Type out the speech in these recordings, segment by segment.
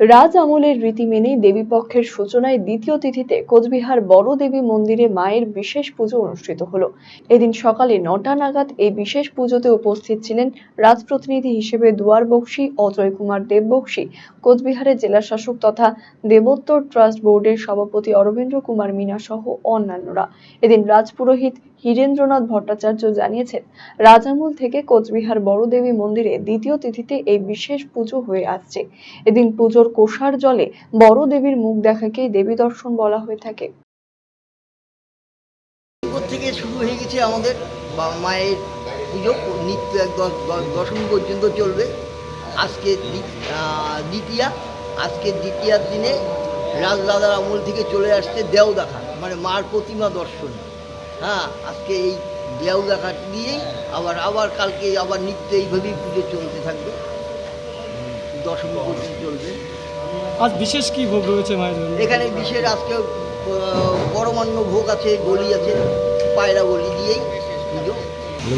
রাজ আমলের রীতি মেনে দেবীপক্ষের সূচনায় দ্বিতীয় তিথিতে কোচবিহার বড় দেবী মন্দিরে মায়ের বিশেষ পুজো অনুষ্ঠিত হলো। এদিন সকালে নটা নাগাদ এই বিশেষ পুজোতে উপস্থিত ছিলেন রাজপ্রতিনিধি হিসেবে দুয়ার বক্সী, অজয় কুমার দেববক্সী কোচবিহারের জেলাশাসক তথা দেবোত্তর ট্রাস্ট বোর্ডের সভাপতি অরবিন্দ্র কুমার মিনা সহ অন্যান্যরা। এদিন রাজপুরোহিত হীরেন্দ্রনাথ ভট্টাচার্য জানিয়েছেন রাজামূল থেকে কোচবিহার বড়দেবী মন্দিরে দ্বিতীয় তিথিতে এই বিশেষ পুজো হয়ে আসছে। এদিন পুজোর কোষার জলে বড় দেবীর মুখ দেখাকেই দেবী দর্শন বলা হয়ে থাকে। থেকে শুরু হয়ে গেছে আমাদের? মায়ের পুজো, নিত্য দশমী পর্যন্ত চলবে। আজকে দ্বিতীয়া, আজকে দ্বিতীয়ার দিনে রাজদাদার আমল থেকে চলে আসছে দেও দেখা মানে মার প্রতিমা দর্শন। হ্যাঁ আজকে এই দেও দেখা দিয়েই আবার আবার কালকে আবার নিত্য এইভাবেই পুজো চলতে থাকবে। দশমী পর্যন্ত চলবে। আজ বিশেষ কি ভোগ রয়েছে মায়ের জন্য? এখানে বিশেষ আজকে পরমান্ন ভোগ আছে গলি আছে পায়রা গলি দিয়েই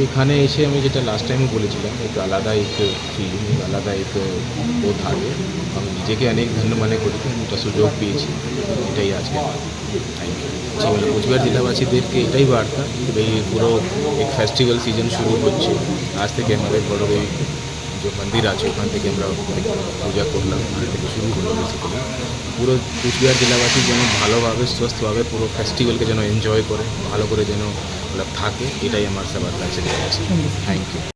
এখানে এসে আমি যেটা লাস্ট টাইমও বলেছিলাম একটু আলাদা একটু ফিলিং আলাদা এক বোধ থাকে। আমি নিজেকে অনেক ধন্য মনে করি একটা সুযোগ পেয়েছি এটাই আজকে আচ্ছা, মানে কোচবিহার জেলাবাসীদেরকে এটাই বার্তা এই পুরো এক ফেস্টিভ্যাল সিজন শুরু হচ্ছে। আজ থেকে আমাদের বড় এই যে মন্দির আছে, ওখান থেকে আমরা পূজা করলাম, ওখান থেকে শুরু করলাম বেসিক্যালি পুরো কুচবিহার জেলাবাসী যেন ভালোভাবে, সুস্থভাবে পুরো ফেস্টিভ্যালকে যেন এনজয় করে, ভালো করে যেন থাকে, এটাই আমার সবার কাছে থ্যাংক ইউ